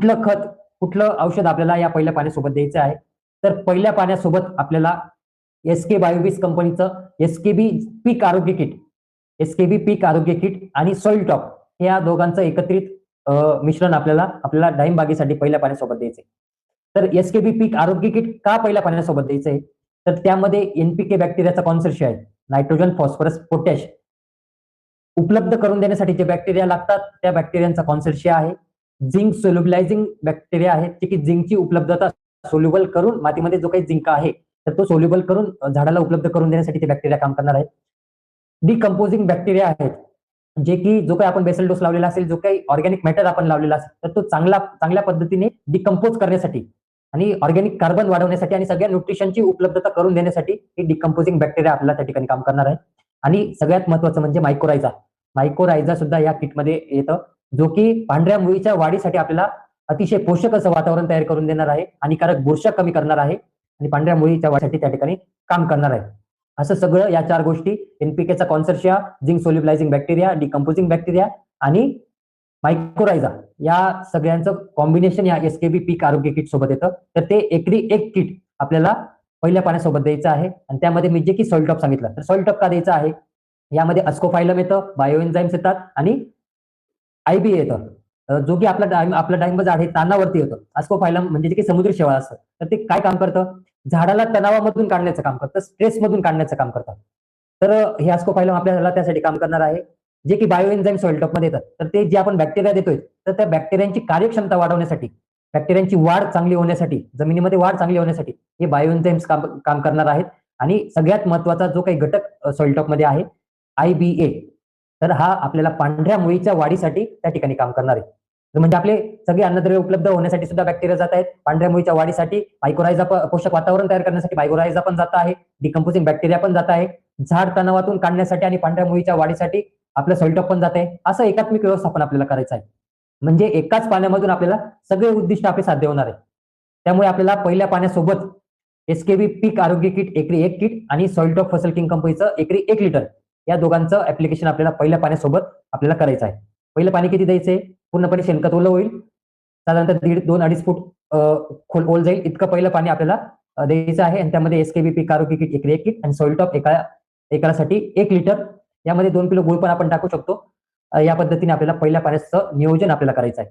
कुठलं खत कुठलं औषध आपल्याला या पहिल्या पाण्यासोबत द्यायचं आहे? तर पहिल्या पाण्यासोबत आपल्याला एस के बायोबीस कंपनीचं एस के बी पीक आरोग्य किट एस के बी पीक आरोग्य किट आणि सॉइल टॉप या दोघांचं एकत्रित मिश्रण आपल्याला आपल्याला डाळिंब बागेसाठी पहिल्या पाण्यासोबत द्यायचंय. तर एस के बी पीक आरोग्य किट का पहिल्या पाण्यासोबत द्यायचंय? तर त्यामध्ये एनपीके बॅक्टेरियाचा कॉन्सर्श आहे नायट्रोजन फॉस्फरस पोटॅश उपलब्ध करून देण्यासाठी जे बॅक्टेरिया लागतात त्या बॅक्टेरियांचा कॉन्सर्शिया आहे झिंक सोल्युबलायझिंग बॅक्टेरिया आहेत जे की झिंकची उपलब्धता सोल्युबल करून मातीमध्ये जो काही झिंक आहे तर तो सोल्युबल करून झाडाला उपलब्ध करून देण्यासाठी ते बॅक्टेरिया काम करणार आहेत. डिकम्पोजिंग बॅक्टेरिया आहेत जे की जो काही आपण बेसल डोस लावलेला असेल जो काही ऑर्गॅनिक मॅटर आपण लावलेला असेल तर तो चांगला चांगल्या पद्धतीने डिकम्पोज करण्यासाठी आणि ऑर्गॅनिक कार्बन वाढवण्यासाठी आणि सगळ्या न्यूट्रिशनची उपलब्धता करून देण्यासाठी हे डिकम्पोजिंग बॅक्टेरिया आपल्याला त्या ठिकाणी काम करणार आहे आणि सगळ्यात महत्वाचं म्हणजे मायक्रोरायझा मायक्रोरायझा सुद्धा या किटमध्ये येतं. जो की पांढऱ्या मुळीच्या वाढीसाठी आपल्याला अतिशय पोषक असं वातावरण तयार करून देणार आहे हानिकारक बुरशा कमी करणार आहे आणि पांढऱ्या मुळीच्या वाढीसाठी त्या ठिकाणी काम करणार आहे. असं सगळं या चार गोष्टी एनपीकेचा consortia zinc solubilizing bacteria decomposing bacteria आणि मायक्रोरायझा या सगळ्यांचं कॉम्बिनेशन या एसकेबी पीक आरोग्य किट सोबत येतं. तर ते एकरी एक किट आपल्याला पहिल्या पाण्यासोबत द्यायचं आहे आणि त्यामध्ये मी जे की सॉल्टॉप सांगितलं. तर सॉल्टॉप का द्यायचं आहे? यामध्ये अस्कोफायलम येतं बायोएन्झाईम्स येतात आणि आयबी येतं. जो की आपला डाळिंब आपलं डाळिंब झाड हे तानावरती येतं अस्कोफायलम म्हणजे जे की समुद्री शेवाळ असतं. तर ते काय काम करतं? झाडाला तणावामधून काढण्याचं काम करतं स्ट्रेसमधून काढण्याचं काम करतं. तर हे अस्कोफायलम आपल्याला त्यासाठी काम करणार आहे. जे की बायोएन्झाईम सॉइल टॉप येतात तर ते जे आपण बॅक्टेरिया देतोय तर त्या बॅक्टेरियांची कार्यक्षमता वाढवण्यासाठी बॅक्टेरियांची वाढ चांगली होण्यासाठी जमिनीमध्ये वाढ चांगली होण्यासाठी हे बायोएन्झाईम्स काम काम करणार आहेत. आणि सगळ्यात महत्त्वाचा जो काही घटक सॉइल आहे आय बी ए. तर हा आपल्याला पांढऱ्या मुळीच्या वाढीसाठी त्या ठिकाणी काम करणार आहे. तर म्हणजे आपले सगळे अन्नद्रव्य उपलब्ध होण्यासाठी सुद्धा बॅक्टेरिया जात आहेत. पांढऱ्या मुळीच्या वाढीसाठी मायक्रोरायझा पोषक वातावरण तयार करण्यासाठी मायक्रोरायझा पण जात आहे. डिकम्पोजिंग बॅक्टेरिया पण जात आहे. झाड तणावातून काढण्यासाठी आणि पांढऱ्या मुळीच्या वाढीसाठी आपलं सॉइलटॉप पण जात आहे. असं एकात्मिक व्यवस्थापन आपल्याला करायचं आहे. म्हणजे एकाच पाण्यामधून आपल्याला सगळे उद्दिष्ट आपले साध्य होणार आहे. त्यामुळे आपल्याला पहिल्या पाण्यासोबत एसकेबी पीक आरोग्य किट एकरी एक किट आणि सॉइलटॉप फसल किंग कंपनीचं एकरी एक लिटर या दोघांचं ऍप्लिकेशन आपल्याला पहिल्या पाण्यासोबत आपल्याला करायचं आहे. पहिलं पाणी किती द्यायचंय पूर्णपणे शेणखत ओलं होईल. साधारणतः दीड दोन अडीच फूट अं, खोल ओल जाईल. इतकं पहिलं पाणी आपल्याला द्यायचं आहे. आणि त्यामध्ये एसकेबीपी पीक किट एक किट आणि सॉइल टॉप एका एकासाठी एक लिटर यामध्ये दोन किलो गुळ पण आपण टाकू शकतो. या पद्धतीने आपल्याला पहिल्या पाण्याचं नियोजन आपल्याला करायचं आहे.